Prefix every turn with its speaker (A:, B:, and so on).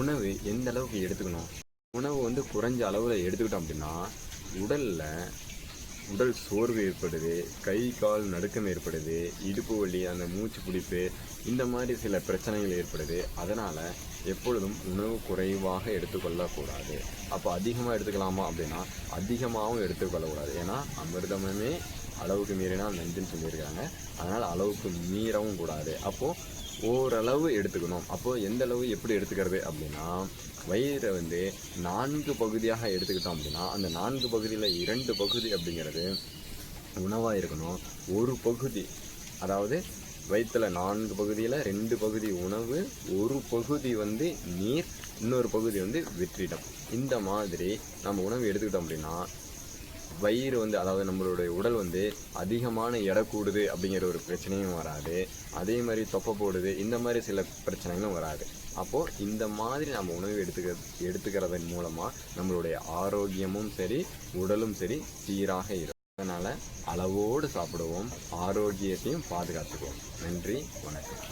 A: உணவு எந்த அளவுக்கு எடுத்துக்கணும்? உணவு வந்து குறைஞ்ச அளவில் எடுத்துக்கிட்டோம் அப்படின்னா உடலில் உடல் சோர்வு ஏற்படுது கை கால் நடுக்கம் ஏற்படுது இடுப்பு வலி அந்த மூச்சு பிடிப்பு இந்த மாதிரி சில பிரச்சனைகள் ஏற்படுது. அதனால் எப்பொழுதும் உணவு குறைவாக எடுத்துக்கொள்ளக்கூடாது அப்போ அதிகமாக எடுத்துக்கலாமா அப்படின்னா அதிகமாகவும் எடுத்துக்கொள்ளக்கூடாது ஏன்னா அமிர்தமே அளவுக்கு மீறினால் நஞ்சுன்னு சொல்லியிருக்காங்க அதனால் அளவுக்கு மீறவும் கூடாது. அப்போது ஓரளவு எடுத்துக்கணும். அப்போது எந்த அளவு எப்படி எடுத்துக்கிறது அப்படின்னா வயிறை வந்து நான்கு பகுதியாக எடுத்துக்கிட்டோம் அப்படின்னா அந்த நான்கு பகுதியில் இரண்டு பகுதி அப்படிங்கிறது உணவாக இருக்கணும். ஒரு பகுதி அதாவது வயிற்றில் நான்கு பகுதியில் ரெண்டு பகுதி உணவு ஒரு பகுதி வந்து நீர் இன்னொரு பகுதி வந்து வெற்றிடம். இந்த மாதிரி நம்ம உணவு எடுத்துக்கிட்டோம் அப்படின்னா வயிறு வந்து அதாவது நம்மளுடைய உடல் வந்து அதிகமான எடை கூடுது அப்படிங்கிற ஒரு பிரச்சனையும் வராது. அதே மாதிரி தொப்பை போடுது இந்த மாதிரி சில பிரச்சனைகளும் வராது. அப்போது இந்த மாதிரி நம்ம உணவு எடுத்துக்க எடுத்துக்கிறதன் மூலமாக நம்மளுடைய ஆரோக்கியமும் சரி உடலும் சரி சீராக இருக்கும். அதனால் அளவோடு சாப்பிடுவோம் ஆரோக்கியத்தையும் பாதுகாத்துக்குவோம். நன்றி வணக்கம்.